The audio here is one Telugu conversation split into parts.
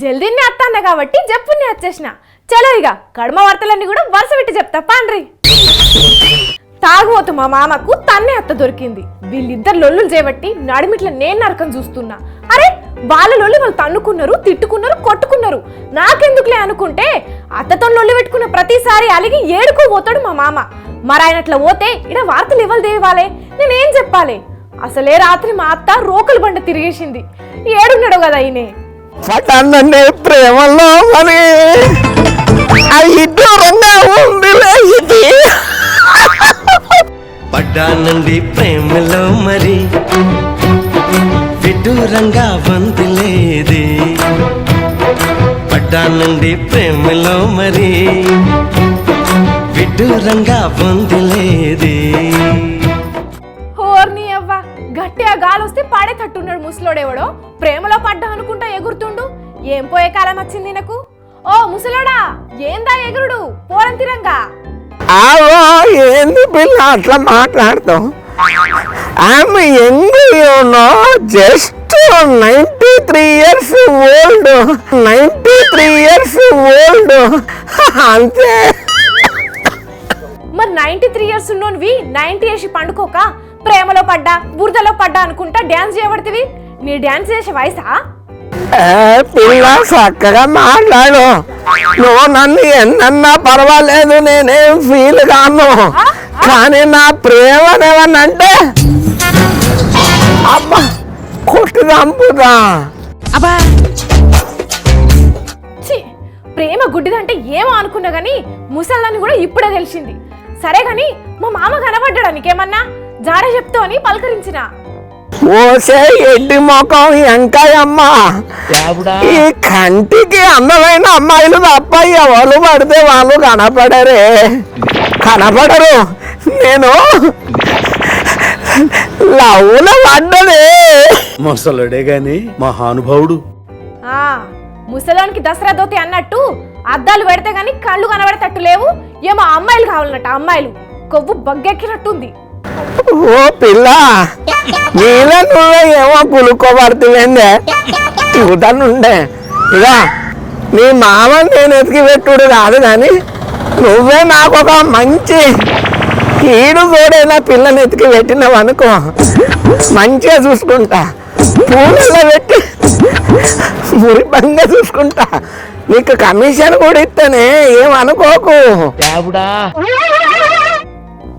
జల్దీనే అత్తాన్న కాబట్టి జప్పుని వచ్చేసిన. చలో ఇక కడమ వార్తలన్నీ కూడా వరుస పెట్టి చెప్తా పాండ్రి. తాగుబోతు మా మామకు తన్నే అత్త దొరికింది. వీళ్ళిద్దరు లొల్లులు చేపట్టి నడిమిట్ల నేను నరకం చూస్తున్నా. అరే వాళ్ళ లొల్లి వాళ్ళు తన్నుకున్నారు తిట్టుకున్నారు కొట్టుకున్నారు. నాకెందుకులే అనుకుంటే అత్తతో లొల్లి పెట్టుకున్న ప్రతిసారి అలిగి ఏడుకోబోతాడు మా మామ. మరి ఆయన అట్లా పోతే ఇడ వార్తలు ఇవ్వాలి? దేవాలే నేనేం చెప్పాలి? అసలే రాత్రి మా అత్త రోకలు బండ తిరిగేసింది. ఏడున్నాడు కదా ఈయనే. పట్టానండి ప్రేమలో మరి ఆ ఇడ్డూరంగా ఉందిలే ఇది. పడ్డానండి ప్రేమలో మరి. విడ్డూరంగా వంతులేది పడ్డానండి ప్రేమలో మరి. హోర్ని అవ్వ గట్టిగా గాలొస్తే పాడేటట్టున్నాడు ముసలోడెవడో? ప్రేమలో పడ్డా అనుకుంటా ఎగురుతుండు? ఏం పోయే కాలం వచ్చింది నాకు? ఓ ముసలోడా ఏందా ఎగురుడు? పోరంతిరంగా ఆవో ఏంది పిల్ల అట్లా మాట్లాడతాం ఆమె young you know just ninety three years old. Ninety three years old. అంతే. మరి నైన్టీ త్రీ ఇయర్స్ ఉన్నోనివి నైన్టీ వేసి పండుకోక ప్రేమలో పడ్డా బురదలో పడ్డా అనుకుంటా డ్యాన్స్ చేయబడుతుంది. నీ డ్యాన్స్ చేసే వయసా? పిల్ల చక్కగా మాట్లాడు. నువ్వు నన్ను ఎన్నన్నా పర్వాలేదు నేనేం ఫీల్ కాను. కానీ నా ప్రేమ ఏమన్నంటే అబ్బా కొట్టు చంపుదా ఛీ ప్రేమ గుడ్డిదంటే ఏమో అనుకున్నా గానీ ముసల్దాన్ని కూడా ఇప్పుడే తెలిసింది. సరే గాని మా మామ కనబడ్డాడా నీకేమన్నా? జాడ చెప్తావు అని పలకరించిన. ఓసే ఎడ్డి ముఖం ఎంకాయమ్మ ఈ కంటికి అందమైన అమ్మాయిలు తప్ప ఎవరు పడితే వాళ్ళు కనపడరే. కనపడరు. నేను లవ్లో పడ్డదే మొసలుడే గాని మహానుభావుడు. ముసలోనికి దసరా దోతి అన్నట్టు అద్దాలు పెడితే గాని కళ్ళు కనబడేటట్టు లేవు ఏమో అమ్మాయిలు కావాలన్నట్టు అమ్మాయిలు. కొవ్వు బగ్గెక్కినట్టుంది. ఓ పిల్ల నీలో నువ్వే ఏమో కులుకోబడుతుందే ఇవుతానుండే ఇక నీ మామ నేను ఎతికి పెట్టుడు కాదు కానీ నువ్వే నాకు ఒక మంచి ఈడు తోడైనా పిల్లని ఎతికి పెట్టినావు అనుకో మంచిగా చూసుకుంటా. పూలలో పెట్టి మురిపంగా చూసుకుంటా. నీకు కమిషన్ కూడా ఇస్తానే ఏమనుకోకు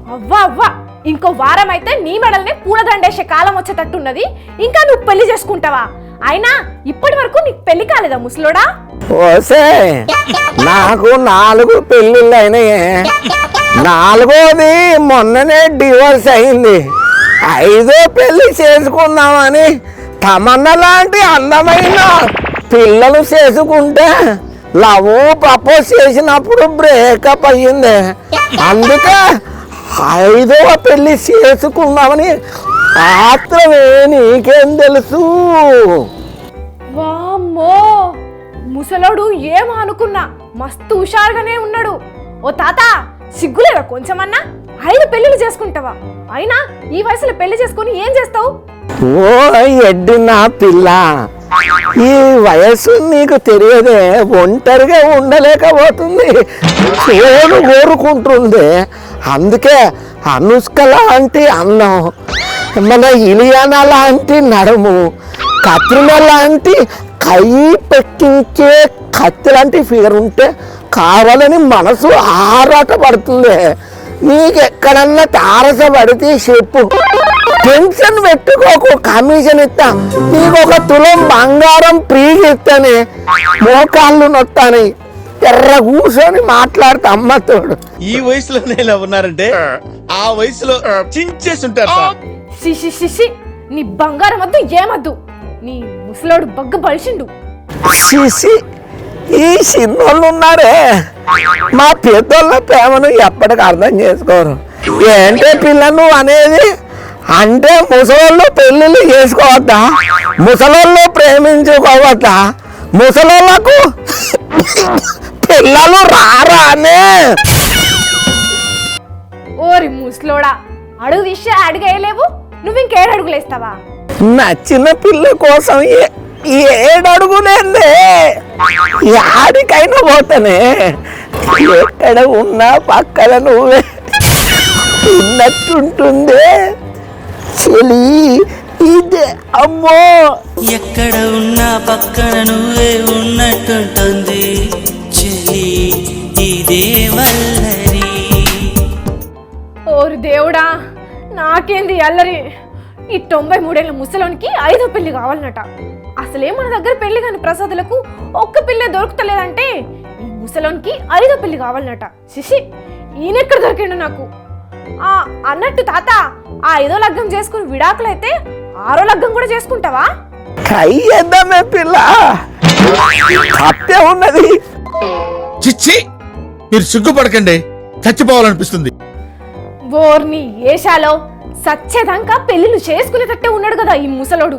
అవ్వా అవ్వా. ఇంకో వారం అయితే నీ మెడల్ని పూలదండేసే కాలం వచ్చేటట్టున్నది. ఇంకా నువ్వు పెళ్ళి చేసుకుంటావా? అయినా ఇప్పటి వరకు నీకు పెళ్ళి కాలేదా ముసలోడా? ఓసే నాకు నాలుగు పెళ్ళిళ్ళు అయినాయే నాలుగోది మొన్ననే డివోర్స్ అయింది. ఐదో పెళ్ళి చేసుకుందామని తమన్న లాంటి అందమైన పిల్లలు చేసుకుంటే లవ్ ప్రపోజ్ చేసినప్పుడు బ్రేకప్ అయ్యింది. అందుకే ఐదవ పెళ్ళి చేసుకుందామని ఆత్రమే నీకేం తెలుసు. వామ్మో! ముసలోడు ఏమో అనుకున్నా. మస్తు హుషారుగానే ఉన్నాడు. ఓ తాత సిగ్గులేదా కొంచెమన్నా? ఐదు పెళ్ళిళ్ళు చేసుకుంటావా? అయినా ఈ వయసులో పెళ్ళి చేసుకొని ఏం చేస్తావు? ఓ ఎడ్డి నా పిల్ల. ఈ వయసు నీకు తెలియదే ఒంటరిగా ఉండలేకపోతుంది. ఫోను కోరుకుంటుంది. అందుకే అనుష్క లాంటి అన్నం మన ఇలియానా లాంటి నడుము కత్రిమ లాంటి కై పెట్టించే కత్తి లాంటి ఫిగర్ ఉంటే కావాలని మనసు ఆరాట పడుతుంది నీకెక్కడన్నా ఎక్కడన్నా తారసపడితే చెప్పు. టెన్షన్ పెట్టుకోకు కమిషన్ ఇస్తా. నీకు ఒక తులం బంగారం ఫ్రీగా ఇస్తానే మోకాళ్ళు నొత్తాని ఎర్ర కూర్చొని మాట్లాడుతా అమ్మతోడు ఈ వయసులో నేను ఉన్నారంటే ఆ. వయసులో చించేసి ఉంటారు. షిషి షిషి నీ బంగారం వద్దు ఏమద్దు. నీ ముసలోడు బగ్గ బలిసిండు చూసి ఈ చిన్నోళ్ళు ఉన్నారే మా పెద్దోళ్ళ ప్రేమను ఎప్పటికి అర్థం చేసుకోరు. ఏంటే పిల్లను అనేది? అంటే ముసలోళ్ళు పెళ్ళిళ్ళు చేసుకోవద్దా? ముసలోళ్ళు ప్రేమించుకోవద్దా? ముసలోళ్ళకు పిల్లలు రారానే ఓరి ముసలోడా అడుగు తీసి అడిగేయలేవు? నువ్వు ఇంకేడు అడుగులేస్తావా? నచ్చిన పిల్ల కోసం ఏ- ఏడడుగులేందే? యాడికైనా పోతానే? ఎక్కడ ఉన్నా పక్కన నువ్వే. ఉన్నట్టుంటుందే. చెలి ఇదే అమ్మో. ఎక్కడ ఉన్నా పక్కన నువ్వే ఉన్నట్టుంటుంది చెలి ఇదే వల్లరి. ఓరి దేవుడా నాకేంది అల్లరి? ఈ తొంభై మూడేళ్ళ ముసలోనికి ఐదో పెళ్ళి కావాలన్నట. అసలే మన దగ్గర పెళ్ళి కాని ప్రసాదులకు ఒక్క పిల్లే దొరుకుతలేదంటే ఈ ముసలోనికి ఐదో పెళ్ళి కావాలన్నట. శిషి ఈయనెక్కడ దొరికిండు నాకు? ఆ అన్నట్టు తాత ఆ ఐదో లగ్గం చేసుకుని విడాకులైతే ఆరో లగ్గం కూడా చేసుకుంటావా? ట్రై చేద్దామే పిల్ల. తప్పే ఉన్నది. చిచ్చి మీరు సిగ్గుపడకండి. చచ్చిపోవాలనిపిస్తుంది. బోర్ని ఏషాలో సచ్చేదాకా పెళ్ళిళ్ళు చేసుకునేటట్టే ఉన్నాడు కదా ఈ ముసలోడు.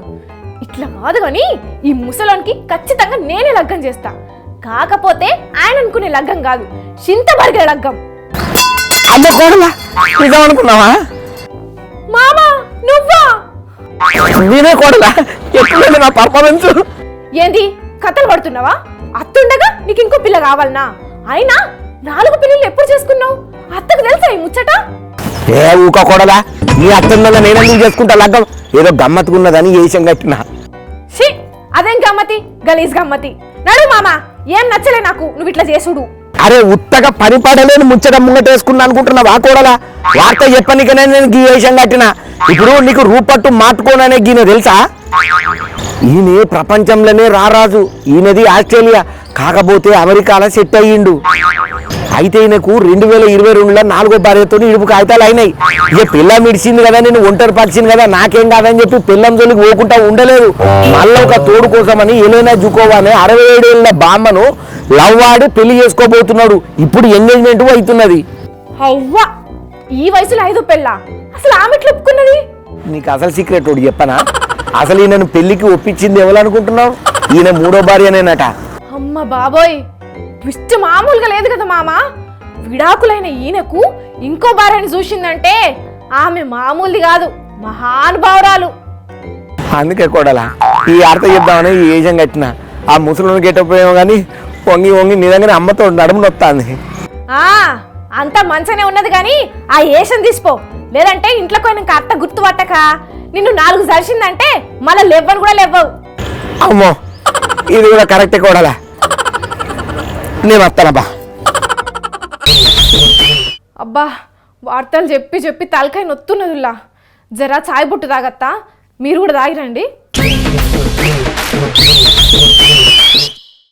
ఇట్లా కాదు కానీ ఈ ముసలోనికి ఖచ్చితంగా నేనే లగ్గం చేస్తా. కాకపోతే ఆయన అనుకునే లగ్గం కాదు చింతబరిగే లగ్గం. అమ్మ కోడలా నిజం అనుకున్నావా మామా నువ్వా? నేనే కోడలా. ఎట్లుంది నా పర్ఫార్మెన్స్ ఏంది కథలు పడుతున్నావా? అత్తుండగా నీకు ఇంకో పిల్ల కావాలనా? అయినా నాలుగు పిల్లలు ఎప్పుడు చేసుకున్నావు? అత్తకు తెలుసా ఈ ముచ్చట? ఏ ఊక కోడలా? నీ నేను ఎందుకు చేసుకుంటా లగ్గం? ఏదో గమ్మత్తుకున్నదని ఏషం కట్టిన. షీ అదేం గమ్మతి? గలీజ్ గమ్మతి. నడు మామా ఏం నచ్చలే నాకు? నువ్వు ఇట్లా చేసుడు. అరే ఉత్తగా పని పడలేని ముచ్చట ముంగటేసుకున్నా అనుకుంటున్నావా కోడలా? వార్త చెప్పనికనే నేను గీ వేషం కట్టిన. ఇప్పుడు నీకు రూపట్టు మాట్టుకోననే గీన తెలుసా? ఈయన ప్రపంచంలోనే రారాజు. ఈయనది ఆస్ట్రేలియా. కాకపోతే అమెరికాలో సెట్ అయ్యిండు. అయితే ఈయనకు రెండు వేల ఇరవై రెండులో నాలుగో భార్యతో ఇడుపు కాగితాలు అయినాయి. ఇక పిల్లం ఇడిచింది కదా నేను ఒంటరి పరిచింది కదా నాకేం కాదని చెప్పి పిల్లం జోలికి పోకుండా ఉండలేదు. మళ్ళీ ఒక తోడు కోసమని ఎలైనా జుకోవా అనే అరవై ఏడేళ్ళ బామ్మను లవ్ ఆడి పెళ్ళి చేసుకోబోతున్నాడు. ఇప్పుడు ఎంగేజ్మెంట్ అవుతున్నది. అవ్వా ఈ వయసులో ఐదు పెళ్ళ? అసలు ఆమె ఒప్పుకున్నది? నీకు అసలు సీక్రెట్ ఒకటి చెప్పనా? అసలు ఈయనను పెళ్ళికి ఒప్పించింది ఎవరు అనుకుంటున్నావు? ఈయన మూడో భార్యనేనట. అమ్మ బాబోయ్ ట్విస్ట్ మామూలుగా లేదు కదా మామ? విడాకులైన ఈయనకు ఇంకో భార్యని చూసిందంటే ఆమె మామూలుది కాదు మహానుభావురాలు. అందుకే కూడలా ఈ ఆర్త చెప్దామని ఈ ఏజం కట్టిన. ఆ ముసలిని గెట్టపోయాము కానీ వంగి వంగి నిజంగానే అమ్మతో నడుము నొత్తాంది. ఆ అంతా మంచిగానే ఉన్నది కానీ ఆ ఏషం తీసిపో లేదంటే ఇంట్లోకి పోయినాక అత్త గుర్తుపట్టక నిన్ను నాలుగు జరిసిందంటే మళ్ళీ లెవ్వను కూడా లెవ్వవు. అమ్మో ఇది కూడా కరెక్టే కూడలా. నేను వస్తానబ్బా అబ్బా వార్తలు చెప్పి చెప్పి తలకాయ నొత్తున్నదిలా. జరా చాయ్ బుట్టు తాగత్తా. మీరు కూడా తాగిరండి.